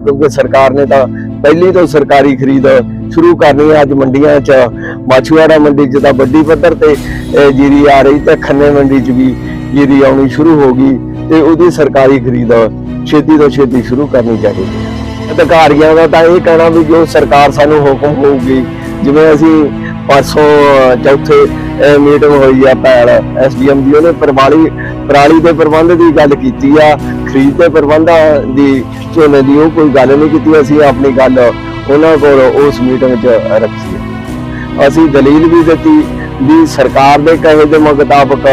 ਕਿਉਂਕਿ ਸਰਕਾਰ ਨੇ ਤਾਂ ਪਹਿਲੀ ਤੋਂ ਸਰਕਾਰੀ ਖਰੀਦ ਸ਼ੁਰੂ ਕਰਨੀ ਹੈ। ਅੱਜ ਮੰਡੀਆਂ 'ਚ ਮਾਛੂਆੜਾ ਮੰਡੀ 'ਚ ਤਾਂ ਵੱਡੀ ਪੱਧਰ ਤੇ ਜੀਰੀ ਆ ਰਹੀ ਤੇ ਖੰਨੇ ਮੰਡੀ 'ਚ ਵੀ ਜੀਰੀ ਆਉਣੀ ਸ਼ੁਰੂ ਹੋ ਗਈ ਤੇ ਉਹਦੀ ਸਰਕਾਰੀ ਖਰੀਦ ਛੇਤੀ ਤੋਂ ਛੇਤੀ ਸ਼ੁਰੂ ਕਰਨੀ ਚਾਹੀਦੀ ਹੈ। ਅਧਿਕਾਰੀਆਂ ਦਾ ਤਾਂ ਇਹ ਕਹਿਣਾ ਵੀ ਜੋ ਸਰਕਾਰ ਸਾਨੂੰ ਹੁਕਮ ਹੋਊਗੀ ਜਿਵੇਂ ਅਸੀਂ ਪਰਸੋਂ ਅਹ, ਚੌਥੇ ਮੀਟਿੰਗ ਹੋਈ ਆ ਪੈਲ ਐਸਡੀਐਮ ਦੀ, ਉਹਨੇ ਪਰਵਾਲੀ, ਪਰਾਲੀ ਦੇ ਪ੍ਰਬੰਧ ਦੀ ਗੱਲ ਕੀਤੀ ਆ, ਖਰੀਦ ਦੇ ਪ੍ਰਬੰਧਾਂ ਦੀ ਝੋਨੇ ਦੀ ਉਹ ਕੋਈ ਗੱਲ ਨਹੀਂ ਕੀਤੀ, ਅਸੀਂ ਆਪਣੀ ਗੱਲ ਉਹਨਾਂ ਕੋਲ ਉਸ ਮੀਟਿੰਗ 'ਚ ਰੱਖੀ ਅਸੀਂ ਦਲੀਲ ਵੀ ਦਿੱਤੀ ਵੀ ਸਰਕਾਰ ਦੇ ਕਹੇ ਦੇ ਮੁਤਾਬਕ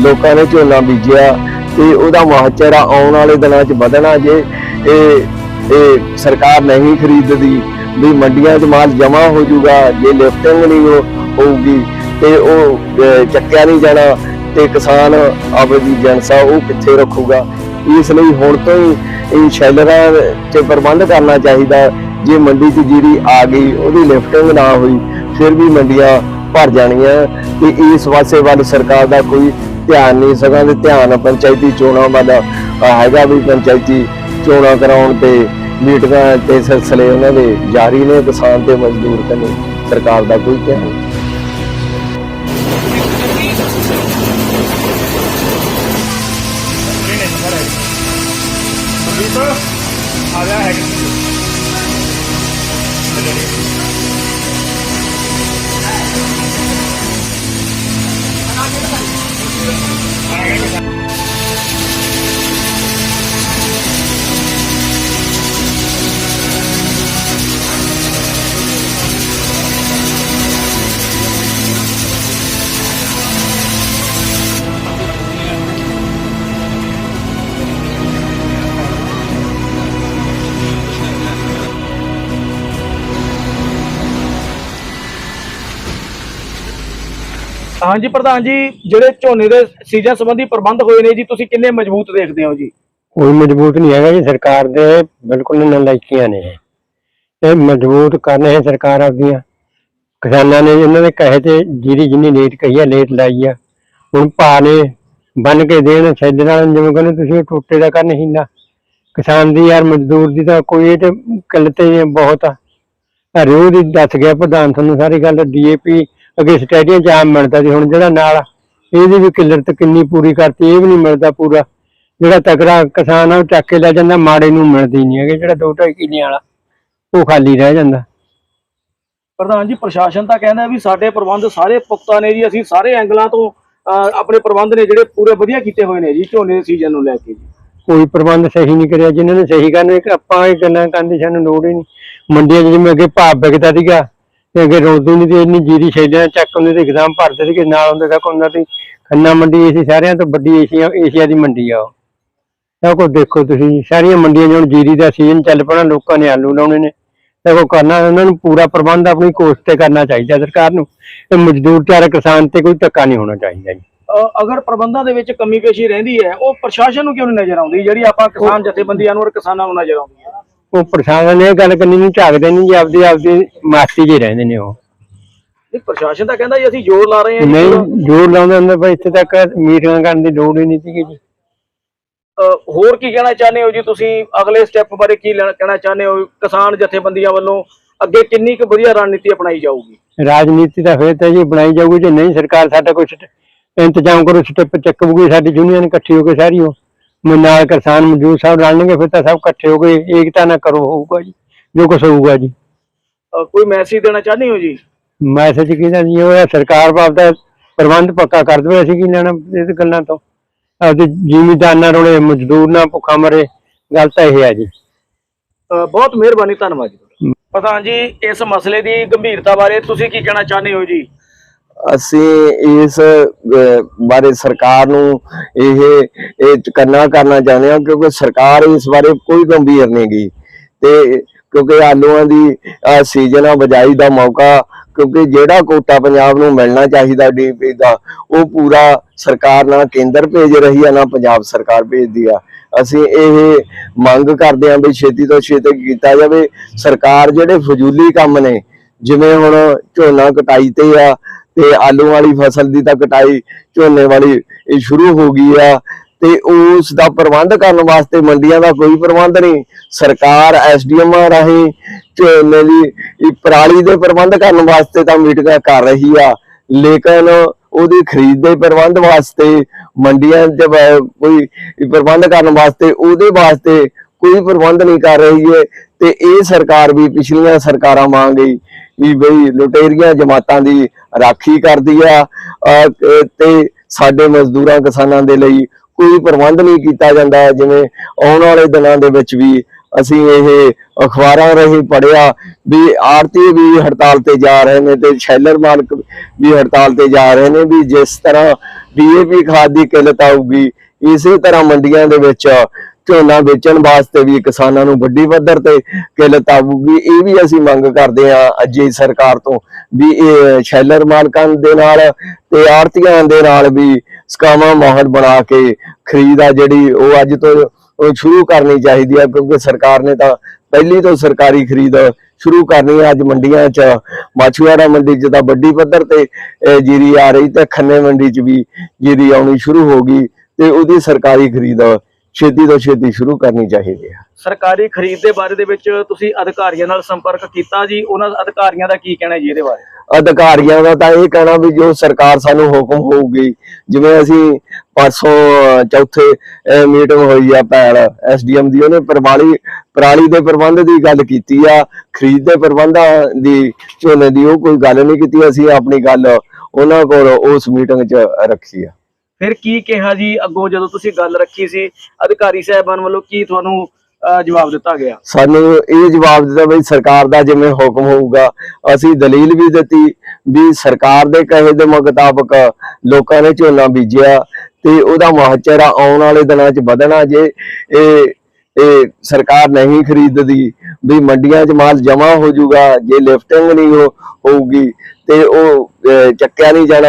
ਲੋਕਾਂ ਨੇ ਝੋਨਾ ਬੀਜਿਆ ਤੇ ਉਹਦਾ ਮੁਆਵਜ਼ਾ ਆਉਣ ਵਾਲੇ ਦਿਨਾਂ 'ਚ ਵਧਣਾ ਜੇ। ਇਹ ਇਹ ਸਰਕਾਰ ਨਹੀਂ ਖਰੀਦਦੀ ਵੀ ਮੰਡੀਆਂ 'ਚ ਮਾਲ ਜਮਾ ਹੋ ਜਾਊਗਾ, ਜੇ ਲਿਫਟਿੰਗ ਨਹੀਂ ਹੋਊਗੀ ਤੇ ਉਹ ਚੱਕਿਆ ਨਹੀਂ ਜਾਣਾ ਤੇ ਕਿਸਾਨ ਆਪ ਆਪਣੀ ਜਨਸਾ ਉਹ ਕਿੱਥੇ ਰੱਖੂਗਾ? ਇਸ ਲਈ ਹੁਣ ਤੋਂ ਹੀ ਇਹ ਸ਼ੈਲਰਾਂ 'ਚ ਪ੍ਰਬੰਧ ਕਰਨਾ ਚਾਹੀਦਾ। ਜੇ ਮੰਡੀ 'ਚ ਜੀਰੀ ਆ ਗਈ, ਉਹਦੀ ਲਿਫਟਿੰਗ ਨਾ ਹੋਈ, ਫਿਰ ਵੀ ਮੰਡੀਆਂ ਭਰ ਜਾਣੀਆਂ। ਤੇ ਇਸ ਪਾਸੇ ਵੱਲ ਸਰਕਾਰ ਦਾ ਕੋਈ ਧਿਆਨ ਨਹੀਂ ਸਕਾਂ ਤੇ ਧਿਆਨ ਪੰਚਾਇਤੀ ਚੋਣਾਂ ਵੱਲ ਹੈਗਾ ਵੀ ਪੰਚਾਇਤੀ ਚੋਣਾਂ ਕਰਾਉਣ ਤੇ ਮੀਟਿੰਗਾਂ ਤੇ ਸਿਲਸਿਲੇ ਉਹਨਾਂ ਦੇ ਜਾਰੀ ਨੇ ਕਿਸਾਨ ਤੇ ਮਜ਼ਦੂਰ ਕਨੇ ਸਰਕਾਰ ਦਾ ਕੋਈ ਧਿਆਨ ਨਹੀਂ। ਆ ਗਿਆ ਹੈ ਹਾਂਜੀ ਪ੍ਰਧਾਨ ਜੀ, ਜਿਹੜੇ ਝੋਨੇ ਦੇ ਸੀਜ਼ਨ ਸੰਬੰਧੀ ਪ੍ਰਬੰਧ ਹੋਏ ਨੇ ਜੀ, ਤੁਸੀਂ ਕਿੰਨੇ ਮਜ਼ਬੂਤ ਦੇਖਦੇ ਹੋ ਜੀ? ਕੋਈ ਮਜ਼ਬੂਤ ਨਹੀਂ ਹੈਗਾ ਜੀ, ਸਰਕਾਰ ਦੇ ਬਿਲਕੁਲ ਨਲਾਇਕੀਆਂ ਨੇ ਇਹ। ਮਜ਼ਬੂਤ ਕਰਨੇ ਹੈ ਸਰਕਾਰ ਆਪਦੀਆਂ। ਕਿਸਾਨਾਂ ਨੇ ਇਹਨਾਂ ਦੇ ਕਹੇ ਤੇ ਜਿਹੜੀ ਜਿੰਨੀ ਲੇਟ ਕਹੀ ਹੈ ਲੇਟ ਲਾਈ ਆ। ਹੁਣ ਭਾ ਨੇ ਬੰਨ ਕੇ ਦੇਣ ਸੈਦ ਨਾਲ ਜਿਵੇਂ ਕਹਿੰਦੇ ਤੁਸੀਂ ਟੋਟੇ ਦਾ ਕਰਨ ਹੀਲਾ ਕਿਸਾਨ ਦੀ ਯਾਰ ਮਜ਼ਦੂਰ ਦੀ ਤਾਂ ਕੋਈ ਇਹ ਤੇ ਕਿੱਲਤੇ ਬਹੁਤ ਆ। ਰਿਓ ਦੀ ਦੱਸ ਗਿਆ ਪ੍ਰਧਾਨ ਤੁਹਾਨੂੰ ਸਾਰੀ ਗੱਲ, ਡੀਏਪੀ ਅੱਗੇ ਸਟੇਡੀਅਮ ਚ ਆਮ ਮਿਲਦਾ ਸੀ ਹੁਣ ਜਿਹੜਾ ਨਾਲ ਇਹਦੀ ਵੀ ਕਿੱਲਤ ਕਿੰਨੀ ਪੂਰੀ ਕਰਤੀ ਇਹ ਵੀ ਨਹੀਂ ਮਿਲਦਾ ਪੂਰਾ। ਜਿਹੜਾ ਤਕੜਾ ਕਿਸਾਨ ਆ ਉਹ ਚੱਕ ਕੇ ਲੈ ਜਾਂਦਾ ਮਾੜੇ ਨੂੰ ਮਿਲਦੀ ਨਹੀਂ ਹੈਗੇ ਜਿਹੜਾ ਦੋ ਢਾਈ ਕਿੱਲਿਆਂ ਵਾਲਾ ਉਹ ਖਾਲੀ ਰਹਿ ਜਾਂਦਾ। ਪ੍ਰਧਾਨ ਜੀ ਪ੍ਰਸ਼ਾਸਨ ਤਾਂ ਕਹਿੰਦਾ ਵੀ ਸਾਡੇ ਪ੍ਰਬੰਧ ਸਾਰੇ ਪੁਖਤਾ ਨੇ ਜੀ ਅਸੀਂ ਸਾਰੇ ਐਂਗਲਾਂ ਤੋਂ ਅਹ, ਆਪਣੇ ਪ੍ਰਬੰਧ ਨੇ ਜਿਹੜੇ ਪੂਰੇ ਵਧੀਆ ਕੀਤੇ ਹੋਏ ਨੇ ਜੀ ਝੋਨੇ ਦੇ ਸੀਜ਼ਨ ਨੂੰ ਲੈ ਕੇ ਜੀ। ਕੋਈ ਪ੍ਰਬੰਧ ਸਹੀ ਨਹੀਂ ਕਰਿਆ ਜਿਨ੍ਹਾਂ ਨੇ ਸਹੀ ਕਰਨੇ ਇੱਕ ਆਪਾਂ ਇਹ ਗੱਲਾਂ ਕਰਨ ਦੀ ਸਾਨੂੰ ਲੋੜ ਹੀ ਨਹੀਂ। ਮੰਡੀਆਂ 'ਚ ਜਿਵੇਂ ਅੱਗੇ ਭਾਅ ਵਿਕਦਾ ਸੀਗਾ ਤੇ ਅੱਗੇ ਰੋਦੂ ਨਹੀਂ ਤੇ ਇੰਨੀ ਜੀਰੀ ਛੇਲਿਆਂ ਚੱਕ ਹੁੰਦੇ ਤੇ ਇੱਕਦਮ ਭਰਦੇ ਸੀਗੇ ਨਾਲ ਹੁੰਦੇ ਤੱਕ ਹੁੰਦਾ ਸੀ ਖੰਨਾ ਮੰਡੀ ਏਸੀ ਸਾਰਿਆਂ ਤੋਂ ਵੱਡੀ ਏਸ਼ੀਆ ਏਸ਼ੀਆ ਦੀ ਮੰਡੀ ਆ ਉਹ। ਸਭ ਕੁਝ ਦੇਖੋ ਤੁਸੀਂ ਸਾਰੀਆਂ ਮੰਡੀਆਂ ਹੁਣ ਜੀਰੀ ਦਾ ਸੀਜ਼ਨ ਚੱਲ ਪਣਾ ਲੋਕਾਂ ਨੇ ਆਲੂ ਲਾਉਣੇ ਨੇ। ਤੇ ਉਹ ਕਰਨਾ ਉਹਨਾਂ ਨੂੰ ਪੂਰਾ ਪ੍ਰਬੰਧ ਆਪਣੀ ਕੋਸਟ ਤੇ ਕਰਨਾ ਚਾਹੀਦਾ ਸਰਕਾਰ ਨੂੰ। ਤੇ ਮਜ਼ਦੂਰ ਚਾਰੇ ਕਿਸਾਨ ਤੇ ਕੋਈ ਧੱਕਾ ਨਹੀਂ ਹੋਣਾ ਚਾਹੀਦਾ ਜੀ। ਅਗਰ ਪ੍ਰਬੰਧਾਂ ਦੇ ਵਿੱਚ ਕਮੀ ਪੇਸ਼ੀ ਰਹਿੰਦੀ ਹੈ ਉਹ ਪ੍ਰਸ਼ਾਸਨ ਨੂੰ ਕਿਉਂ ਨਹੀਂ ਨਜ਼ਰ ਆਉਂਦੀ ਜਿਹੜੀ ਆਪਾਂ ਕਿਸਾਨ ਜਥੇਬੰਦੀਆਂ ਨੂੰ ਔਰ ਕਿਸਾਨਾਂ ਨੂੰ ਨਜ਼ਰ ਆਉਂਦੀ ਹੈ? ਉਹ ਪ੍ਰਸ਼ਾਸਨ ਨੇ ਇਹ ਗੱਲ ਕਰਨੀ ਨੂੰ ਝਾਕਦੇ ਨਹੀਂ ਜੀ ਆਪਦੀ ਆਪਦੀ ਮਾਸੀ ਜੀ ਰਹਿੰਦੇ ਨੇ ਉਹ। ਨਹੀਂ ਪ੍ਰਸ਼ਾਸਨ ਤਾਂ ਕਹਿੰਦਾ ਜੀ ਅਸੀਂ ਜ਼ੋਰ ਲਾ ਰਹੇ ਹਾਂ ਜੀ। ਨਹੀਂ ਜੋਰ ਲਾਉਂਦੇ ਹੁੰਦੇ ਪਰ ਇੱਥੇ ਤੱਕ ਮੀਟਿੰਗਾਂ ਕਰਨ ਦੀ ਲੋੜ ਹੀ ਨਹੀਂ ਸੀਗੀ ਜੀ। ਅਹ, ਹੋਰ ਕੀ ਕਹਿਣਾ ਚਾਹੁੰਦੇ ਹੋ ਜੀ ਤੁਸੀਂ? ਅਗਲੇ ਸਟੈਪ ਬਾਰੇ ਕੀ ਲੈਣਾ- ਕਹਿਣਾ ਚਾਹੁੰਦੇ ਹੋ? ਕਿਸਾਨ ਜਥੇਬੰਦੀਆਂ ਵੱਲੋਂ ਅੱਗੇ ਕਿੰਨੀ ਕੁ ਵਧੀਆ ਰਣਨੀਤੀ ਅਪਣਾਈ ਜਾਊਗੀ? ਰਾਜਨੀਤੀ ਤਾਂ ਫਿਰ ਤਾਂ ਜੀ ਬਣਾਈ ਜਾਊਗੀ ਜੇ ਨਹੀਂ ਸਰਕਾਰ ਸਾਡਾ ਕੁਝ ਇੰਤਜ਼ਾਮ ਕਰੋ ਸਟੈਪ ਚੱਕੂਗੀ ਸਾਡੀ ਯੂਨੀਅਨ ਇਕੱਠੀ ਹੋ ਕੇ ਸਾਰੀ ਉਹ। ਨਾਲ ਕਿਸਾਨ ਮਜ਼ਦੂਰ ਸਾਹਿਬ ਰਲਣਗੇ ਫਿਰ ਤਾਂ ਸਭ ਇਕੱਠੇ ਹੋ ਕੇ ਏਕਤਾ ਨਾ ਕਰੋ ਹੋਊਗਾ ਜੀ ਜੋ ਕੁਛ ਹੋਊਗਾ ਜੀ। ਅਹ, ਕੋਈ ਮੈਸੇਜ ਦੇਣਾ ਚਾਹੁੰਦੇ ਹੋ ਜੀ? ਮੈਸੇਜ ਕਿਹਦਾ ਜੀ ਉਹ ਹੈ ਸਰਕਾਰ ਬਾਪ ਦਾ ਪ੍ਰਬੰਧ ਪੱਕਾ ਕਰ ਦੇਵੇ ਅਸੀਂ ਕੀ ਲੈਣਾ ਇਹ ਗੱਲਾਂ ਤੋਂ। ਆਪਦੇ ਜ਼ਿਮੀਦਾਰ ਨਾ ਰੋਲੇ ਮਜ਼ਦੂਰ ਨਾ ਭੁੱਖਾ ਮਰੇ ਗੱਲ ਤਾਂ ਇਹ ਹੈ ਜੀ। ਅਹ, ਬਹੁਤ ਮਿਹਰਬਾਨੀ ਧੰਨਵਾਦ ਜੀ ਤੁਹਾਡਾ। ਪ੍ਰਧਾਨ ਜੀ ਇਸ ਮਸਲੇ ਦੀ ਗੰਭੀਰਤਾ ਬਾਰੇ ਤੁਸੀਂ ਕੀ ਕਹਿਣਾ ਚਾਹੁੰਦੇ ਹੋ ਜੀ? ਅਸੀਂ ਇਸ ਬਾਰੇ ਸਰਕਾਰ ਨੂੰ ਇਹ ਇਹ ਕਰਨਾ ਕਰਨਾ ਚਾਹੁੰਦੇ ਹਾਂ, ਕਿਉਂਕਿ ਸਰਕਾਰ ਇਸ ਬਾਰੇ ਕੋਈ ਗੰਭੀਰ ਨਹੀਂ ਗਈ ਤੇ ਕਿਉਂਕਿ ਆਲੂਆਂ ਦੀ ਸੀਜ਼ਨ ਆ, ਬਜਾਈ ਦਾ ਮੌਕਾ, ਕਿਉਂਕਿ ਜਿਹੜਾ ਕੋਟਾ ਪੰਜਾਬ ਨੂੰ ਮਿਲਣਾ ਚਾਹੀਦਾ ਡੀਪੀ ਦਾ, ਉਹ ਪੂਰਾ ਸਰਕਾਰ ਨਾ ਕੇਂਦਰ ਭੇਜ ਰਹੀ ਆ, ਨਾ ਪੰਜਾਬ ਸਰਕਾਰ ਭੇਜਦੀ ਆ। ਅਸੀਂ ਇਹ ਮੰਗ ਕਰਦੇ ਹਾਂ ਵੀ ਛੇਤੀ ਤੋਂ ਛੇਤੀ ਕੀਤਾ ਜਾਵੇ। ਸਰਕਾਰ ਜਿਹੜੇ ਫਜ਼ੂਲੀ ਕੰਮ ਨੇ, ਜਿਵੇਂ ਹੁਣ ਝੋਨਾ ਕਟਾਈ ਤੇ ਆ ਤੇ ਆਲੂ ਵਾਲੀ ਫਸਲ ਦੀ ਤਾਂ ਕਟਾਈ ਝੋਨੇ ਵਾਲੀ ਇਹ ਸ਼ੁਰੂ ਹੋ ਗਈ ਆ ਤੇ ਉਸ ਦਾ ਪ੍ਰਬੰਧ ਕਰਨ ਵਾਸਤੇ ਮੰਡੀਆਂ ਦਾ ਕੋਈ ਪ੍ਰਬੰਧ ਨਹੀਂ। ਸਰਕਾਰ ਐਸਡੀਐਮ ਰਾਹੀਂ ਝੋਨੇ ਦੀ ਪਰਾਲੀ ਦੇ ਪ੍ਰਬੰਧ ਕਰਨ ਵਾਸਤੇ ਤਾਂ ਮੀਟਿੰਗਾਂ ਕਰ ਰਹੀ ਆ। ਲੇਕਿਨ ਉਹਦੀ ਖਰੀਦ ਦੇ ਪ੍ਰਬੰਧ ਵਾਸਤੇ, ਮੰਡੀਆਂ 'ਚ ਕੋਈ ਪ੍ਰਬੰਧ ਕਰਨ ਵਾਸਤੇ, ਉਹਦੇ ਵਾਸਤੇ ਕੋਈ ਪ੍ਰਬੰਧ ਨਹੀਂ ਕਰ ਰਹੀ ਹੈ ਤੇ ਇਹ ਸਰਕਾਰ ਵੀ ਪਿਛਲੀਆਂ ਸਰਕਾਰਾਂ ਵਾਂਗ ਹੀ ਵੀ ਬਈ ਲੁਟੇਰੀਆਂ ਜਮਾਤਾਂ ਦੀ ਰਾਖੀ ਕਰਦੀ ਆ ਤੇ ਸਾਡੇ ਮਜ਼ਦੂਰਾਂ ਕਿਸਾਨਾਂ ਦੇ ਲਈ ਕੋਈ ਪ੍ਰਬੰਧ ਨਹੀਂ ਕੀਤਾ ਜਾਂਦਾ ਜਿਵੇਂ ਆਉਣ ਵਾਲੇ ਦਿਨਾਂ ਦੇ ਵਿੱਚ ਵੀ ਅਸੀਂ ਇਹ ਅਖਬਾਰਾਂ ਰਾਹੀਂ ਪੜਿਆ ਵੀ ਆਰਤੀ ਵੀ ਹੜਤਾਲ ਤੇ ਜਾ ਰਹੇ ਨੇ ਤੇ ਸ਼ੈਲਰ ਮਾਲਕ ਵੀ ਹੜਤਾਲ ਤੇ ਜਾ ਰਹੇ ਨੇ ਵੀ ਜਿਸ ਤਰ੍ਹਾਂ ਡੀਏਪੀ ਖਾਦ ਦੀ ਕਿੱਲਤ ਆਊਗੀ, ਇਸੇ ਤਰ੍ਹਾਂ ਮੰਡੀਆਂ ਦੇ ਵਿੱਚ ਝੋਨਾ ਵੇਚਣ ਵਾਸਤੇ ਵੀ ਕਿਸਾਨਾਂ ਨੂੰ ਵੱਡੀ ਪੱਧਰ ਤੇ ਕਿੱਲਤ ਆਊਗੀ ਇਹ ਵੀ ਅਸੀਂ ਮੰਗ ਕਰਦੇ ਹਾਂ ਅਜੇ ਸਰਕਾਰ ਤੋਂ ਵੀ ਇਹ ਸ਼ੈਲਰ ਮਾਲਕਾਂ ਦੇ ਨਾਲ ਤੇ ਆੜਤੀਆਂ ਦੇ ਨਾਲ ਵੀ ਸਕਾਮਾ ਮਾਹੌਲ ਬਣਾ ਕੇ ਖਰੀਦ ਜਿਹੜੀ ਉਹ ਅੱਜ ਤੋਂ ਉਹ ਸ਼ੁਰੂ ਕਰਨੀ ਚਾਹੀਦੀ ਹੈ ਕਿਉਂਕਿ ਸਰਕਾਰ ਨੇ ਤਾਂ ਪਹਿਲੀ ਤੋਂ ਸਰਕਾਰੀ ਖਰੀਦ ਸ਼ੁਰੂ ਕਰਨੀ ਹੈ ਅੱਜ ਮੰਡੀਆਂ 'ਚ ਮਾਛੂਆੜਾ ਮੰਡੀ 'ਚ ਤਾਂ ਵੱਡੀ ਪੱਧਰ ਤੇ ਜੀਰੀ ਆ ਰਹੀ ਤੇ ਖੰਨੇ ਮੰਡੀ 'ਚ ਵੀ ਜੀਰੀ ਆਉਣੀ ਸ਼ੁਰੂ ਹੋ ਗਈ ਤੇ ਉਹਦੀ ਸਰਕਾਰੀ ਖਰੀਦ ਛੇਤੀ ਤੋਂ ਛੇਤੀ ਸ਼ੁਰੂ ਕਰਨੀ ਚਾਹੀਦੀ ਹੈ। ਸਰਕਾਰੀ ਖਰੀਦ ਦੇ ਬਾਰੇ ਦੇ ਵਿੱਚ ਤੁਸੀਂ ਅਧਿਕਾਰੀਆਂ ਨਾਲ ਸੰਪਰਕ ਕੀਤਾ ਜੀ? ਉਹਨਾਂ ਅਧਿਕਾਰੀਆਂ ਦਾ ਕੀ ਕਹਿਣਾ ਜੀ ਇਹਦੇ ਬਾਰੇ? ਅਧਿਕਾਰੀਆਂ ਦਾ ਤਾਂ ਇਹ ਕਹਿਣਾ ਵੀ ਜੋ ਸਰਕਾਰ ਸਾਨੂੰ ਹੁਕਮ ਹੋਊਗੀ ਜਿਵੇਂ ਅਸੀਂ ਪਰਸੋਂ ਚੌਥੇ ਮੀਟਿੰਗ ਹੋਈ ਆ ਪੈਲ ਐਸਡੀਐਮ ਦੀ ਉਹਨੇ ਪਰਵਾਲੀ ਪਰਾਲੀ ਦੇ ਪ੍ਰਬੰਧ ਦੀ ਗੱਲ ਕੀਤੀ ਆ ਖਰੀਦ ਦੇ ਪ੍ਰਬੰਧਾਂ ਦੀ ਝੋਨੇ ਦੀ ਉਹ ਕੋਈ ਗੱਲ ਨਹੀਂ ਕੀਤੀ ਅਸੀਂ ਆਪਣੀ ਗੱਲ ਉਹਨਾਂ ਕੋਲ ਉਸ ਮੀਟਿੰਗ 'ਚ ਰੱਖੀ ਆ। ਫਿਰ ਕੀ ਕਿਹਾ ਜੀ? ਅੱਗੋਂ ਜਦੋਂ ਤੁਸੀਂ ਗੱਲ ਰੱਖੀ ਸੀ, ਅਧਿਕਾਰੀ ਸਾਹਿਬਾਨ ਵੱਲੋਂ ਕੀ ਤੁਹਾਨੂੰ ਜਵਾਬ ਦਿੱਤਾ ਗਿਆ? ਸਾਨੂੰ ਇਹ ਜਵਾਬ ਦਿੱਤਾ ਵੀ ਸਰਕਾਰ ਦਾ ਜਿਵੇਂ ਹੁਕਮ ਹੋਊਗਾ, ਅਸੀਂ ਦਲੀਲ ਵੀ ਦਿੱਤੀ ਵੀ ਸਰਕਾਰ ਦੇ ਕਹੇ ਦੇ ਮੁਤਾਬਕ ਲੋਕਾਂ ਨੇ ਝੋਨਾ ਬੀਜਿਆ ਤੇ ਉਹਦਾ ਮੁਆਵਜ਼ਾ ਆਉਣ ਵਾਲੇ ਦਿਨਾਂ 'ਚ ਵਧਣਾ ਜੇ। ਇਹ ਇਹ ਸਰਕਾਰ ਨਹੀਂ ਖਰੀਦਦੀ ਵੀ ਮੰਡੀਆਂ 'ਚ ਮਾਲ ਜਮਾ ਹੋ ਜਾਊਗਾ, ਜੇ ਲਿਫਟਿੰਗ ਨਹੀਂ ਹੋਊਗੀ ਤੇ ਉਹ ਚੱਕਿਆ ਨਹੀਂ ਜਾਣਾ।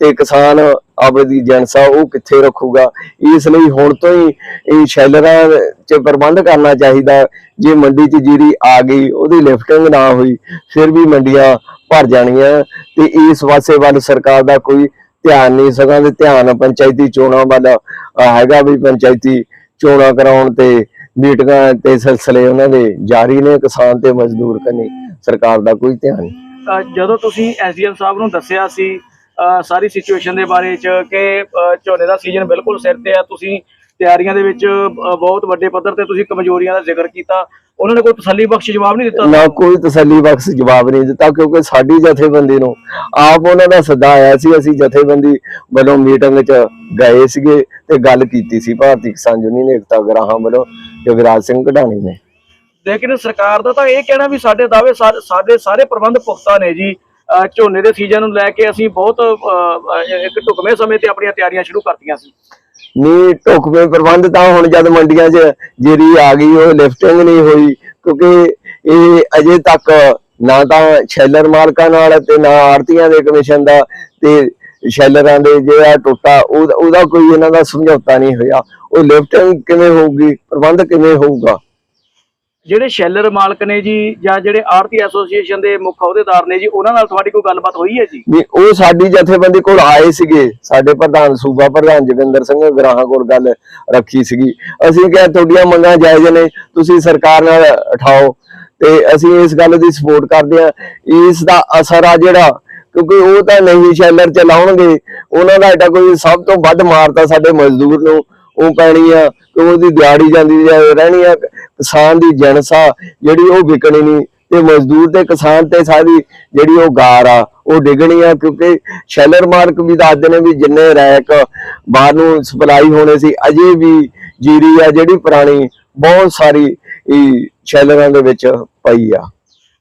ਤੇ ਕਿਸਾਨ ਆਪਣੀ ਜਨਸਾ ਉਹ ਕਿੱਥੇ ਰੱਖੂਗਾ? ਇਸ ਲਈ ਹੁਣ ਤੋਂ ਹੀ ਇਹ ਸ਼ੈਲਰਾਂ 'ਚ ਪ੍ਰਬੰਧ ਕਰਨਾ ਚਾਹੀਦਾ। ਜੇ ਮੰਡੀ 'ਚ ਜੀਰੀ ਆ ਗਈ ਉਹਦੀ ਲਿਫਟਿੰਗ ਨਾ ਹੋਈ ਫਿਰ ਵੀ ਮੰਡੀਆਂ ਭਰ ਜਾਣੀਆਂ। ਤੇ ਇਸ ਪਾਸੇ ਵੱਲ ਸਰਕਾਰ ਦਾ ਕੋਈ ਧਿਆਨ ਨਹੀਂ ਸਕਾਂ ਤੇ ਧਿਆਨ ਪੰਚਾਇਤੀ ਚੋਣਾਂ ਵੱਲ ਹੈਗਾ ਵੀ ਪੰਚਾਇਤੀ ਚੋਣਾਂ ਕਰਾਉਣ ਤੇ ਮੀਟਿੰਗਾਂ ਤੇ ਸਿਲਸਿਲੇ ਉਹਨਾਂ ਦੇ ਜਾਰੀ ਨੇ ਕਿਸਾਨ ਤੇ ਮਜ਼ਦੂਰ ਕਨੀ ਸਰਕਾਰ ਦਾ ਕੋਈ ਧਿਆਨ ਨਹੀਂ। ਅਹ, ਜਦੋਂ ਤੁਸੀਂ ਐਸਡੀਐਮ ਸਾਹਿਬ ਨੂੰ ਦੱਸਿਆ ਸੀ ਸਾਰੀ ਸਿਚੁਏਸ਼ਨ ਦੇ ਬਾਰੇ ਚ ਕਿ ਝੋਨੇ ਦਾ ਸੀਜ਼ਨ ਬਿਲਕੁਲ ਸਿਰ ਤੇ ਆ। ਤੁਸੀਂ ਤਿਆਰੀਆਂ ਦੇ ਵਿੱਚ ਬਹੁਤ ਵੱਡੇ ਪੱਧਰ ਤੇ ਤੁਸੀਂ ਕਮਜ਼ੋਰੀਆਂ ਦਾ ਜ਼ਿਕਰ ਕੀਤਾ। ਉਹਨਾਂ ਨੇ ਕੋਈ ਤਸੱਲੀ ਬਖਸ਼ ਜਵਾਬ ਨਹੀਂ ਦਿੱਤਾ? ਨਾ ਕੋਈ ਤਸੱਲੀ ਬਖਸ਼ ਜਵਾਬ ਨਹੀਂ ਦਿੱਤਾ ਕਿਉਂਕਿ ਸਾਡੀ ਜਥੇਬੰਦੀ ਨੂੰ ਆਪ ਉਹਨਾਂ ਦਾ ਸੱਦਾ ਆਇਆ ਸੀ। ਅਸੀਂ ਜਥੇਬੰਦੀ ਵੱਲੋਂ ਮੀਟਿੰਗ 'ਚ ਗਏ ਸੀਗੇ ਤੇ ਗੱਲ ਕੀਤੀ ਸੀ। ਭਾਰਤੀ ਕਿਸਾਨ ਯੂਨੀਅਨ ਏਕਤਾ ਗਰਾਹਾਂ ਵੱਲੋਂ ਜਗਰਾਜ ਸਿੰਘ ਕਢਾਣੀ ਨੇ। ਲੇਕਿਨ ਸਰਕਾਰ ਦਾ ਤਾਂ ਇਹ ਕਹਿਣਾ ਵੀ ਸਾਡੇ ਦਾਅਵੇ ਸਾਡੇ ਸਾਰੇ ਪ੍ਰਬੰਧ ਪੁਖਤਾ ਨੇ ਜੀ। ਝੋਨੇ ਦੇ ਸੀਜ਼ਨ ਨੂੰ ਲੈ ਕੇ ਅਸੀਂ ਬਹੁਤ ਇੱਕ ਢੁਕਵੇਂ ਸਮੇਂ ਤੇ ਆਪਣੀਆਂ ਤਿਆਰੀਆਂ ਸ਼ੁਰੂ ਕਰਤੀਆਂ ਸੀ। ਨੀ ਢੁਕਵੇਂ ਪ੍ਰਬੰਧ ਤਾਂ ਹੁਣ ਜਦ ਮੰਡੀਆਂ 'ਚ ਜੀਰੀ ਆ ਗਈ, ਉਹ ਲਿਫਟਿੰਗ ਨਹੀਂ ਹੋਈ, ਕਿਉਂਕਿ ਇਹ ਅਜੇ ਤੱਕ ਨਾ ਤਾਂ ਸ਼ੈਲਰ ਮਾਲਕਾਂ ਨਾਲ ਤੇ ਨਾ ਆੜਤੀਆਂ ਦੇ ਕਮਿਸ਼ਨ ਦਾ ਤੇ ਸ਼ੈਲਰਾਂ ਦੇ ਜਿਹੜਾ ਟੁੱਟਾ ਉਹਦਾ ਕੋਈ ਇਹਨਾਂ ਦਾ ਸਮਝੌਤਾ ਨਹੀਂ ਹੋਇਆ। ਉਹ ਲਿਫਟਿੰਗ ਕਿਵੇਂ ਹੋਊਗੀ, ਪ੍ਰਬੰਧ ਕਿਵੇਂ ਹੋਊਗਾ? ਜਿਹੜੇ ਸ਼ੈਲਰ ਮਾਲਕ ਨੇ ਜੀ ਜਾਂ ਜਿਹੜੇ ਆੜਤੀ ਐਸੋਸੀਏਸ਼ਨ ਦੇ ਮੁੱਖ ਅਹੁਦੇਦਾਰ ਨੇ ਜੀ, ਉਹਨਾਂ ਨਾਲ ਤੁਹਾਡੀ ਕੋਈ ਗੱਲਬਾਤ ਹੋਈ ਹੈ ਜੀ? ਵੀ ਉਹ ਸਾਡੀ ਜਥੇਬੰਦੀ ਕੋਲ ਆਏ ਸੀਗੇ। ਸਾਡੇ ਪ੍ਰਧਾਨ ਸੂਬਾ ਪ੍ਰਧਾਨ ਜੋਗਿੰਦਰ ਸਿੰਘ ਗਰਾਹਾਂ ਕੋਲ ਗੱਲ ਰੱਖੀ ਸੀਗੀ। ਅਸੀਂ ਕਿਹਾ, ਤੁਹਾਡੀਆਂ ਮੰਗਾਂ ਜਾਇਜ਼ ਨੇ, ਤੁਸੀਂ ਸਰਕਾਰ ਨਾਲ ਉਠਾਓ। ਤੇ ਅਸੀਂ ਇਸ ਗੱਲ ਦੀ ਸਪੋਰਟ ਕਰਦੇ ਆ ਇਸ ਦਾ ਅਸਰ ਆ ਜਿਹੜਾ, ਕਿਉਂਕਿ ਉਹ ਤਾਂ ਨਹੀਂ ਸ਼ੈਲਰ ਚਲਾਉਣਗੇ। ਉਹਨਾਂ ਦਾ ਏਡਾ ਕੋਈ ਸਭ ਤੋਂ ਵੱਧ ਮਾਰ ਤਾਂ ਸਾਡੇ ਮਜ਼ਦੂਰ ਨੂੰ ਉਹ ਪੈਣੀ ਆ, ਕਿ ਉਹਦੀ ਦਿਹਾੜੀ ਜਾਂਦੀ ਰਹਿਣੀ ਆ। ਕਿਸਾਨ ਦੀ ਜਨਸਾ ਜਿਹੜੀ ਉਹ ਵਿਕਣੀ ਨਹੀਂ ਤੇ ਮਜ਼ਦੂਰ ਤੇ ਕਿਸਾਨ ਤੇ ਸਾਰੀ ਜਿਹੜੀ ਉਹ ਗਾਰ ਆ ਉਹ ਡਿੱਗਣੀ ਆ ਕਿਉਂਕਿ ਸ਼ੈਲਰ ਮਾਰਕ ਵੀ ਦੱਸਦੇ ਨੇ ਵੀ ਜਿੰਨੇ ਰੈਕ ਬਾਹਰ ਨੂੰ ਸਪਲਾਈ ਹੋਣੇ ਸੀ ਅਜੇ ਵੀ ਜੀਰੀ ਆ ਜਿਹੜੀ ਪੁਰਾਣੀ ਬਹੁਤ ਸਾਰੀ ਸ਼ੈਲਰਾਂ ਦੇ ਵਿੱਚ ਪਈ ਆ।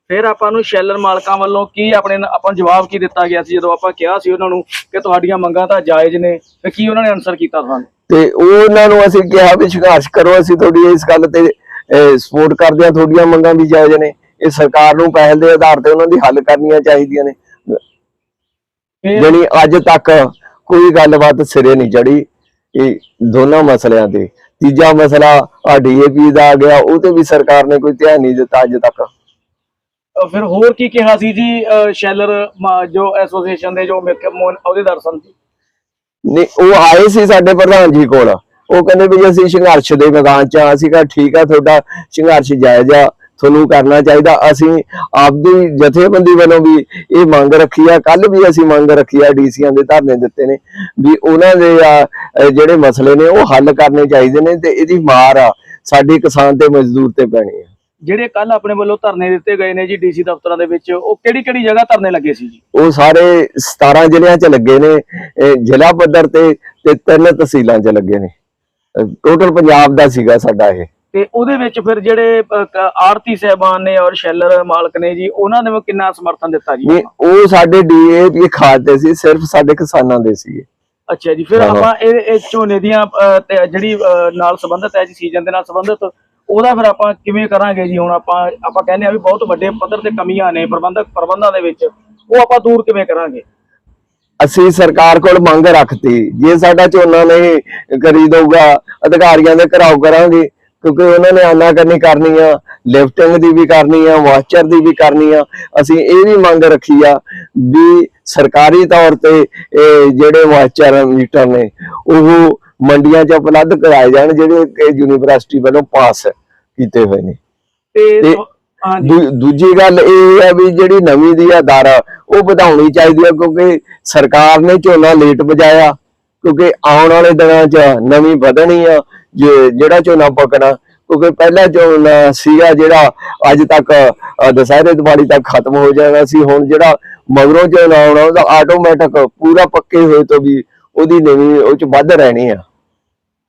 ਫਿਰ ਆਪਾਂ ਨੂੰ ਸ਼ੈਲਰ ਮਾਲਕਾਂ ਵੱਲੋਂ ਕੀ ਆਪਣੇ ਆਪਾਂ ਜਵਾਬ ਕੀ ਦਿੱਤਾ ਗਿਆ ਸੀ ਜਦੋਂ ਆਪਾਂ ਕਿਹਾ ਸੀ ਉਹਨਾਂ ਨੂੰ ਕਿ ਤੁਹਾਡੀਆਂ ਮੰਗਾਂ ਤਾਂ ਜਾਇਜ਼ ਨੇ ਤੇ ਕੀ ਉਹਨਾਂ ਨੇ ਆਨਸਰ ਕੀਤਾ ਤੁਹਾਨੂੰ ਤੇ ਉਹਨਾਂ ਨੂੰ ਅਸੀਂ ਕਿਹਾ ਵੀ ਸੰਘਰਸ਼ ਕਰੋ ਅਸੀਂ ਤੁਹਾਡੀ ਇਸ ਗੱਲ ਤੇ ਸਪੋਰਟ ਕਰਦੇ ਹਾਂ ਤੁਹਾਡੀਆਂ ਮੰਗਾਂ ਵੀ ਜਾਇਜ਼ ਨੇ। ਇਹ ਸਰਕਾਰ ਨੂੰ ਪਹਿਲ ਦੇ ਆਧਾਰ ਤੇ ਉਹਨਾਂ ਦੀ ਹੱਲ ਕਰਨੀਆਂ ਚਾਹੀਦੀਆਂ ਨੇ। ਜਾਣੀ ਅੱਜ ਤੱਕ ਕੋਈ ਗੱਲਬਾਤ ਸਿਰੇ ਨਹੀਂ ਚੜੀ ਇਹ ਦੋਨਾਂ ਮਸਲਿਆਂ ਤੇ। ਤੀਜਾ ਮਸਲਾ ਆ ਡੀਏਪੀ ਦਾ ਆ ਗਿਆ ਉਹ ਤੇ ਵੀ ਸਰਕਾਰ ਨੇ ਕੋਈ ਧਿਆਨ ਨਹੀਂ ਦਿੱਤਾ ਅੱਜ ਤੱਕ। ਫਿਰ ਹੋਰ ਕੀ ਕਿਹਾ ਸੀ ਜੀ ਸ਼ੈਲਰ ਜੋ ਐਸੋਸੀਏਸ਼ਨ ਦੇ ਜੋ ਅਹੁਦੇਦਾਰ ਸਨ ਜੀ? ਨਹੀਂ ਉਹ ਆਏ ਸੀ ਸਾਡੇ ਪ੍ਰਧਾਨ ਜੀ ਕੋਲ। ਉਹ ਕਹਿੰਦੇ ਵੀ ਅਸੀਂ ਸੰਘਰਸ਼ ਦੇ ਮੈਦਾਨ 'ਚ ਆ ਅਸੀਂ ਕਿਹਾ ਠੀਕ ਆ ਤੁਹਾਡਾ ਸੰਘਰਸ਼ ਜਾਇਜ਼ ਆ ਤੁਹਾਨੂੰ ਕਰਨਾ ਚਾਹੀਦਾ। ਅਸੀਂ ਆਪਦੀ ਜਥੇਬੰਦੀ ਵੱਲੋਂ ਵੀ ਇਹ ਮੰਗ ਰੱਖੀ ਆ ਕੱਲ ਵੀ ਅਸੀਂ ਮੰਗ ਰੱਖੀ ਆ ਡੀਸੀਆਂ ਦੇ ਧਰਨੇ ਦਿੱਤੇ ਨੇ ਵੀ ਉਹਨਾਂ ਦੇ ਜਿਹੜੇ ਮਸਲੇ ਨੇ ਉਹ ਹੱਲ ਕਰਨੇ ਚਾਹੀਦੇ ਨੇ ਤੇ ਇਹਦੀ ਮਾਰ ਆ ਸਾਡੇ ਕਿਸਾਨ ਤੇ ਮਜ਼ਦੂਰ ਤੇ ਪੈਣੀ ਆ। ਜਿਹੜੇ ਕੱਲ ਆਪਣੇ ਵੱਲੋਂ ਧਰਨੇ ਦਿੱਤੇ ਗਏ ਨੇ ਜੀ ਡੀਸੀ ਦਫ਼ਤਰਾਂ ਦੇ ਵਿੱਚ ਉਹ ਕਿਹੜੀ ਕਿਹੜੀ ਜਗ੍ਹਾ ਧਰਨੇ ਲੱਗੇ ਸੀ ਜੀ? ਉਹ ਸਾਰੇ 17 ਜ਼ਿਲ੍ਹਿਆਂ 'ਚ ਲੱਗੇ ਨੇ ਜ਼ਿਲ੍ਹਾ ਪੱਧਰ ਤੇ ਤੇ ਤਿੰਨ ਤਹਿਸੀਲਾਂ 'ਚ ਲੱਗੇ ਨੇ। ਟੋਟਲ ਪੰਜਾਬ ਦਾ ਸੀਗਾ ਸਾਡਾ ਇਹ। ਤੇ ਉਹਦੇ ਵਿੱਚ ਫਿਰ ਜਿਹੜੇ ਆਰਤੀ ਸਹਿਬਾਨ ਨੇ ਔਰ ਸ਼ੈਲਰ ਮਾਲਕ ਨੇ ਜੀ ਉਹਨਾਂ ਨੇ ਕਿੰਨਾ ਸਮਰਥਨ ਦਿੱਤਾ ਜੀ? ਉਹ ਸਾਡੇ ਡੀਏਪੀ ਖਾਤੇ ਸੀ ਸਿਰਫ ਸਾਡੇ ਕਿਸਾਨਾਂ ਦੇ ਸੀਗੇ। ਅੱਛਾ ਜੀ ਫਿਰ। ਆਪਾਂ ਇਹ ਝੋਨੇ ਦੀਆਂ ਜਿਹੜੀ ਨਾਲ ਸੰਬੰਧਿਤ ਹੈ ਜੀ ਸੀਜ਼ਨ ਦੇ ਨਾਲ ਸੰਬੰਧਿਤ ਉਹਦਾ ਫਿਰ ਆਪਾਂ ਕਿਵੇਂ ਕਰਾਂਗੇ ਜੀ? ਹੁਣ ਆਪਾਂ ਆਪਾਂ ਕਹਿੰਦੇ ਆ ਵੀ ਬਹੁਤ ਵੱਡੇ ਪੱਧਰ ਤੇ ਕਮੀਆਂ ਨੇ ਪ੍ਰਬੰਧਕ ਪ੍ਰਬੰਧਾਂ ਦੇ ਵਿੱਚ ਉਹ ਆਪਾਂ ਦੂਰ ਕਿਵੇਂ ਕਰਾਂਗੇ? ਅਸੀਂ ਸਰਕਾਰ ਕੋਲ ਮੰਗ ਰੱਖਤੀ। ਜੇ ਸਾਡਾ ਝੋਨਾ ਨਹੀਂ ਖਰੀਦੂਗਾ ਅਧਿਕਾਰੀਆਂ ਦੇ ਘਰਾਓ ਕਰਾਂਗੇ ਕਿਉਂਕਿ ਉਹਨਾਂ ਨੇ ਆਨਾ ਕਰਨੀ ਕਰਨੀ ਆ ਲਿਫਟਿੰਗ ਦੀ ਵੀ ਕਰਨੀ ਆ ਵਾਚਰ ਦੀ ਵੀ ਕਰਨੀ ਆ। ਅਸੀਂ ਇਹ ਵੀ ਮੰਗ ਰੱਖੀ ਆ ਵੀ ਸਰਕਾਰੀ ਤੌਰ ਤੇ ਇਹ ਜਿਹੜੇ ਵਾਚਰ ਮੀਟਰ ਨੇ ਉਹ ਮੰਡੀਆਂ 'ਚ ਉਪਲਬਧ ਕਰਾਏ ਜਾਣ ਜਿਹੜੇ ਯੂਨੀਵਰਸਿਟੀ ਵੱਲੋਂ ਪਾਸ ਕੀਤੇ ਹੋਏ ਨੇ। ਤੇ ਦੂਜੀ ਗੱਲ ਇਹ ਹੈ ਵੀ ਜਿਹੜੀ ਨਵੀਂ ਦੀ ਆ ਦਰ ਉਹ ਵਧਾਉਣੀ ਚਾਹੀਦੀ ਹੈ ਕਿਉਂਕਿ ਸਰਕਾਰ ਨੇ ਝੋਨਾ ਲੇਟ ਬਜਾਇਆ ਕਿਉਂਕਿ ਆਉਣ ਵਾਲੇ ਦਿਨਾਂ 'ਚ ਨਵੀਂ ਵਧਣੀ ਆ ਜਿਹੜਾ ਝੋਨਾ ਪਕਣਾ ਕਿਉਂਕਿ ਪਹਿਲਾ ਝੋਨਾ ਸੀਗਾ ਜਿਹੜਾ ਅੱਜ ਤੱਕ ਅ, ਦੁਸਹਿਰੇ ਦੀਵਾਲੀ ਤੱਕ ਖਤਮ ਹੋ ਜਾਣਾ ਸੀ ਹੁਣ ਜਿਹੜਾ ਮਗਰੋਂ ਝੋਨਾ ਆਉਣਾ ਉਹਦਾ ਆਟੋਮੈਟਿਕ ਪੂਰਾ ਪੱਕੇ ਹੋਏ ਤੋਂ ਵੀ ਉਹਦੀ ਨਵੀਂ ਉਹ 'ਚ ਵੱਧ ਰਹਿਣੀ ਆ।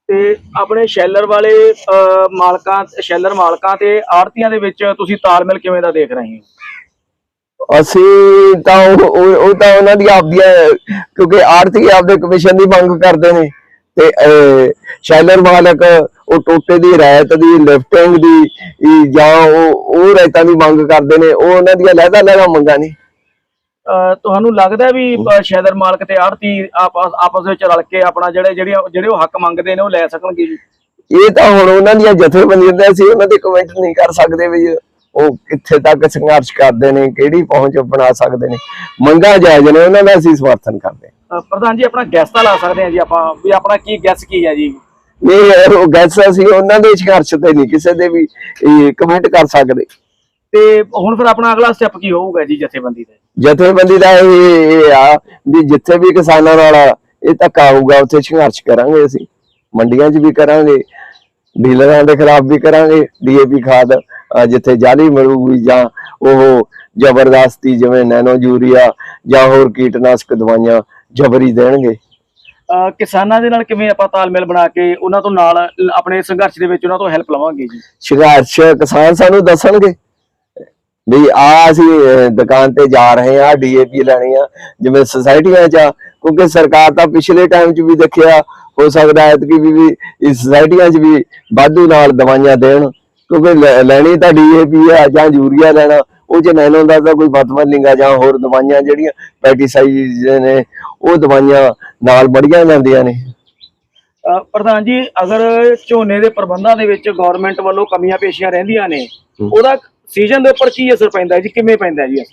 ਤੇ ਆਪਣੇ ਸ਼ੈਲਰ ਵਾਲੇ ਅਹ, ਮਾਲਕਾਂ ਸ਼ੈਲਰ ਮਾਲਕਾਂ ਤੇ ਆੜਤੀਆਂ ਦੇ ਵਿੱਚ ਤੁਸੀਂ ਤਾਲਮੇਲ ਕਿਵੇਂ ਦਾ ਦੇਖ ਰਹੇ ਹੋ? ਅਸੀਂ ਤਾਂ ਉਹ ਤਾਂ ਉਹਨਾਂ ਦੀ ਆਪਦੀਆਂ ਕਿਉਂਕਿ ਆਰਥਿਕ ਆਪਦੇ ਕਮਿਸ਼ਨ ਦੀ ਮੰਗ ਕਰਦੇ ਨੇ। ਤੇ ਸ਼ੈਲਰ ਮਾਲਕ ਉਹ ਟੋਟੇ ਦੀ ਰਾਇਤ ਦੀ ਲਿਫਟਿੰਗ ਦੀ ਜਾਂ ਉਹ ਉਹ ਰਾਇਤਾਂ ਦੀ ਮੰਗ ਕਰਦੇ ਨੇ। ਉਹ ਉਹਨਾਂ ਦੀਆਂ ਲਹਿਦਾ ਲਹਿਦਾ ਮੰਗਾਂ ਨੇ। ਤੁਹਾਨੂੰ ਲੱਗਦਾ ਵੀ ਸ਼ੈਲਰ ਮਾਲਕ ਤੇ ਆੜਤੀ ਆਪਸ ਆਪਸ ਵਿੱਚ ਰਲ ਕੇ ਆਪਣਾ ਜਿਹੜੇ ਜਿਹੜੀਆਂ ਜਿਹੜੇ ਉਹ ਹੱਕ ਮੰਗਦੇ ਨੇ ਉਹ ਲੈ ਸਕਣਗੇ ਜੀ? ਇਹ ਤਾਂ ਹੁਣ ਉਹਨਾਂ ਦੀਆਂ ਜਥੇਬੰਦੀਆਂ ਦੇ ਅਸੀਂ ਉਹਨਾਂ ਦੇ ਕਮੈਂਟ ਨਹੀਂ ਕਰ ਸਕਦੇ ਵੀ ਉਹ ਕਿੱਥੇ ਤੱਕ ਸੰਘਰਸ਼ ਕਰਦੇ ਨੇ ਕਿਹੜੀ ਪਹੁੰਚ ਬਣਾ ਸਕਦੇ ਨੇ। ਮੰਗਾਂ ਜਾਇਜ਼ ਨੇ ਉਹਨਾਂ ਦਾ ਅਸੀਂ ਸਮਰਥਨ ਕਰਦੇ ਪ੍ਰਧਾਨ ਜੀ ਆਪਣਾ ਗੈਸ ਤਾਂ ਲਾ ਸਕਦੇ ਹਾਂ ਜੀ ਆਪਾਂ। ਵੀ ਆਪਣਾ ਕੀ ਗੈਸ ਕੀ ਹੈ ਜੀ? ਨਹੀਂ ਉਹ ਗੈਸ ਅਸੀਂ ਉਹਨਾਂ ਦੇ ਸੰਘਰਸ਼ ਤੇ ਨਹੀਂ ਕਿਸੇ ਦੇ ਵੀ ਕਮੈਂਟ ਕਰ ਸਕਦੇ। ਤੇ ਹੁਣ ਫਿਰ ਆਪਣਾ ਅਗਲਾ ਸਟੈਪ ਕੀ ਹੋਊਗਾ ਜੀ ਜਥੇਬੰਦੀ ਦਾ ਜਥੇਬੰਦੀ ਦਾ ਇਹ ਆ ਵੀ ਜਿੱਥੇ ਵੀ ਕਿਸਾਨਾਂ ਨਾਲ ਇਹ ਧੱਕਾ ਹੋਊਗਾ ਉੱਥੇ ਸੰਘਰਸ਼ ਕਰਾਂਗੇ ਅਸੀਂ। ਮੰਡੀਆਂ 'ਚ ਵੀ ਕਰਾਂਗੇ ਡੀਲਰਾਂ ਦੇ ਖਿਲਾਫ ਵੀ ਕਰਾਂਗੇ ਡੀਏਪੀ ਖਾਦ ਜਿੱਥੇ ਜਾਲੀ ਮਿਲੂਗੀ ਜਾਂ ਉਹ ਜ਼ਬਰਦਸਤੀ ਜਿਵੇਂ ਨੈਨੋ ਯੂਰੀਆ ਜਾਂ ਹੋਰ ਕੀਟਨਾਸ਼ਕ ਦਵਾਈਆਂ ਜਬਰੀ ਦੇਣਗੇ? ਕਿਸਾਨਾਂ ਦੇ ਨਾਲ ਕਿਵੇਂ ਆਪਾਂ ਤਾਲਮੇਲ ਬਣਾ ਕੇ ਉਹਨਾਂ ਤੋਂ ਨਾਲ ਆਪਣੇ ਸੰਘਰਸ਼ ਦੇ ਵਿੱਚ ਉਹਨਾਂ ਤੋਂ ਹੈਲਪ ਲਵਾਂਗੇ ਜੀ? ਸੰਘਰਸ਼ ਕਿਸਾਨ ਸਾਨੂੰ ਦੱਸਣਗੇ। ਵੀ ਆ ਅਸੀਂ ਦੁਕਾਨ ਤੇ ਜਾ ਰਹੇ ਆ ਡੀਏਪੀ ਲੈਣੀ ਆ ਜਿਵੇਂ ਸੁਸਾਇਟੀਆਂ ਚ ਕਿਉਂਕਿ ਸਰਕਾਰ ਤਾਂ ਪਿਛਲੇ ਟਾਈਮ ਚ ਵੀ ਦੇਖਿਆ ਹੋ ਸਕਦਾ ਹੈ ਕਿ ਵੀ ਵੀ ਇਸ ਸੁਸਾਇਟੀਆਂ ਚ ਵੀ ਵਾਧੂ ਨਾਲ ਦਵਾਈਆਂ ਦੇਣ। ਕਿਉਂਕਿ ਲੈਣੀ ਤਾਂ ਡੀਏਪੀ ਆ ਜਾਂ ਯੂਰੀਆ ਲੈਣਾ ਉਹ ਚ ਨੈਨੋ ਦਾ ਤਾਂ ਕੋਈ ਨਹੀਂਗਾ ਜਾਂ ਹੋਰ ਦਵਾਈਆਂ ਜਿਹੜੀਆਂ ਪੈਟੀਸਾਈਡ ਨੇ ਉਹ ਦਵਾਈਆਂ ਨਾਲ ਬੜੀਆਂ ਜਾਂਦੀਆਂ ਨੇ। ਪ੍ਰਧਾਨ ਜੀ ਅਗਰ ਝੋਨੇ ਦੇ ਪ੍ਰਬੰਧਾਂ ਦੇ ਵਿੱਚ ਗਵਰਨਮੈਂਟ ਵੱਲੋਂ ਕਮੀਆਂ ਪੇਸ਼ੀਆਂ ਰਹਿੰਦੀਆਂ ਨੇ ਉਹਦਾ ਸੀਜ਼ਨ ਦੇ ਉੱਪਰ ਕੀ ਅਸਰ ਪੈਂਦਾ ਜੀ? ਕਿਵੇਂ ਪੈਂਦਾ ਜੀ?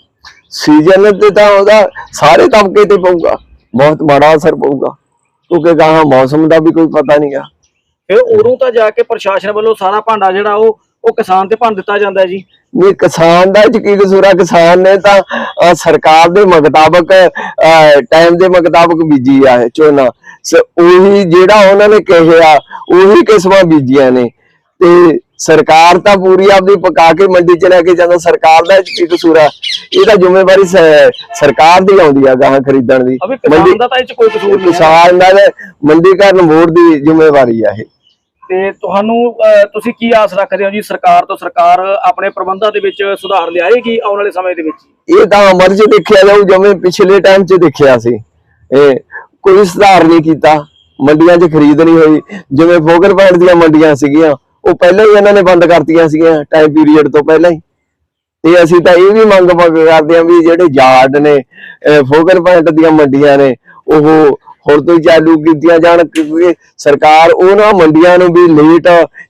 ਸੀਜ਼ਨ ਤੇ ਤਾਂ ਉਹਦਾ ਸਾਰੇ ਤਬਕੇ ਤੇ ਪਊਗਾ ਬਹੁਤ ਮਾੜਾ ਅਸਰ ਪਊਗਾ ਕਿਉਂਕਿ ਗਾਹਾਂ ਮੌਸਮ ਦਾ ਵੀ ਕੋਈ ਪਤਾ ਨਹੀਂਗਾ ਫਿਰ ਉਦੋਂ ਤਾਂ ਜਾ ਕੇ ਪ੍ਰਸ਼ਾਸਨ ਵੱਲੋਂ ਸਾਰਾ ਭਾਂਡਾ ਜਿਹੜਾ ਉਹ ਉਹ ਕਿਸਾਨ ਤੇ ਭੰਨ ਦਿੱਤਾ ਜਾਂਦਾ ਜੀ। ਇਹ ਕਿਸਾਨ ਦਾ ਕੀ ਕਸੂਰ ਕਿਸਾਨ ਨੇ ਤਾਂ ਸਰਕਾਰ ਦੇ ਮੁਤਾਬਕ ਟਾਈਮ ਦੇ ਮੁਤਾਬਕ ਬੀਜੀ ਆ ਸ- ਉਹੀ ਜਿਹੜਾ ਉਹਨਾਂ ਨੇ ਕਿਹਾ ਉਹੀ ਕਿਸਮਾਂ ਬੀਜੀਆਂ ਨੇ। ਤੇ ਸਰਕਾਰ ਤਾਂ ਪੂਰੀ ਆਪਦੀ ਪਕਾ ਕੇ ਮੰਡੀ ਚ ਲੈ ਕੇ ਜਾਂਦਾ ਸਰਕਾਰ ਦਾ ਕੀ ਕਸੂਰ ਆ? ਇਹ ਤਾਂ ਜ਼ਿੰਮੇਵਾਰੀ ਸਰਕਾਰ ਦੀ ਆਉਂਦੀ ਆ ਗਾਹਾਂ ਖਰੀਦਣ ਦੀ। ਕਿਸਾਨ ਦਾ ਤਾਂ ਇਹ ਚ ਕੋਈ ਕਸੂਰ ਨਹੀਂ ਕਿਸਾਨ ਦਾ ਤੇ ਮੰਡੀਕਰਨ ਬੋਰਡ ਦੀ ਜ਼ਿੰਮੇਵਾਰੀ ਆ ਇਹ। ਤੇ ਤੁਹਾਨੂੰ ਤੁਸੀਂ ਕੀ ਆਸ ਰੱਖਦੇ ਹੋ ਜੀ? ਸਰਕਾਰ ਤੋਂ ਸਰਕਾਰ ਆਪਣੇ ਪ੍ਰਬੰਧਾਂ ਦੇ ਵਿੱਚ ਸੁਧਾਰ ਲਿਆਏਗੀ ਆਉਣ ਵਾਲੇ ਸਮੇਂ ਦੇ ਵਿੱਚ? ਇਹ ਤਾਂ ਅਮਰ ਦੇਖਿਆ ਜਾਊ, ਜਿਵੇਂ ਪਿਛਲੇ ਟਾਈਮ 'ਚ ਦੇਖਿਆ ਸੀ। ਇਹ ਕੋਈ ਸੁਧਾਰ ਨਹੀਂ ਕੀਤਾ। ਮੰਡੀਆਂ 'ਚ ਖਰੀਦ ਨਹੀਂ ਹੋਈ। ਜਿਵੇਂ ਫੋਗਰ ਪੁਆਇੰਟ ਦੀਆਂ ਮੰਡੀਆਂ ਸੀਗੀਆਂ, ਉਹ ਪਹਿਲਾਂ ਹੀ ਇਹਨਾਂ ਨੇ ਬੰਦ ਕਰਤੀਆਂ ਸੀਗੀਆਂ ਟਾਈਮ ਪੀਰੀਅਡ ਤੋਂ ਪਹਿਲਾਂ ਹੀ। ਤੇ ਅਸੀਂ ਤਾਂ ਇਹ ਵੀ ਮੰਗ ਮੰਗ ਕਰਦੇ ਹਾਂ ਵੀ ਜਿਹੜੇ ਯਾਰਡ ਨੇ ਫੋਗਰ ਪੁਆਇੰਟ ਦੀਆਂ ਮੰਡੀਆਂ ਨੇ, ਉਹ ਹੋਰ ਤੋਂ ਚਾਲੂ ਕੀਤੀਆਂ ਜਾਣ ਕਿਉਂਕਿ ਸਰਕਾਰ ਉਹਨਾਂ ਮੰਡੀਆਂ ਨੂੰ ਵੀ ਲੇਟ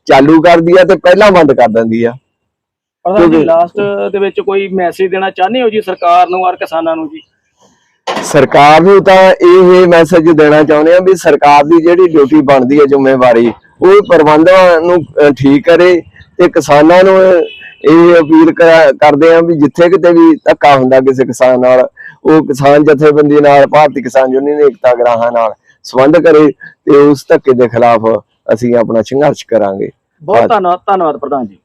ਚਾਲੂ ਕਰਦੀ ਆ ਤੇ ਪਹਿਲਾਂ ਬੰਦ ਕਰ ਦਿੰਦੀ ਆ। ਪ੍ਰਧਾਨ ਜੀ ਕਿਉਂਕਿ- ਲਾਸਟ ਦੇ ਵਿੱਚ ਕੋਈ ਮੈਸੇਜ ਦੇਣਾ ਚਾਹੁੰਦੇ ਹੋ ਜੀ ਸਰਕਾਰ ਨੂੰ ਔਰ ਕਿਸਾਨਾਂ ਨੂੰ ਜੀ? ਸਰਕਾਰ ਨੂੰ ਤਾਂ ਇਹ ਮੈਸੇਜ ਦੇਣਾ ਚਾਹੁੰਦੇ ਆ ਵੀ ਸਰਕਾਰ ਦੀ ਜਿਹੜੀ ਡਿਊਟੀ ਬਣਦੀ ਹੈ ਜ਼ਿੰਮੇਵਾਰੀ ਉਹ ਪ੍ਰਬੰਧਾਂ ਨੂੰ ਠੀਕ ਕਰੇ ਤੇ ਕਿਸਾਨਾਂ ਨੂੰ ਇਹ ਅਪੀਲ ਕਰਾ- ਕਰਦੇ ਆ ਵੀ ਜਿੱਥੇ ਕਿਤੇ ਵੀ ਧੱਕਾ ਹੁੰਦਾ ਕਿਸੇ ਕਿਸਾਨ ਨਾਲ ਉਹ ਕਿਸਾਨ ਜਥੇਬੰਦੀ ਨਾਲ, ਭਾਰਤੀ ਕਿਸਾਨ ਯੂਨੀਅਨ ਏਕਤਾ ਗਰਾਹਾਂ ਨਾਲ ਸੰਬੰਧ ਕਰੇ ਤੇ ਉਸ ਧੱਕੇ ਦੇ ਖਿਲਾਫ ਅਸੀਂ ਆਪਣਾ ਸੰਘਰਸ਼ ਕਰਾਂਗੇ। ਬਹੁਤ ਧੰਨਵਾਦ ਧੰਨਵਾਦ ਪ੍ਰਧਾਨ ਜੀ।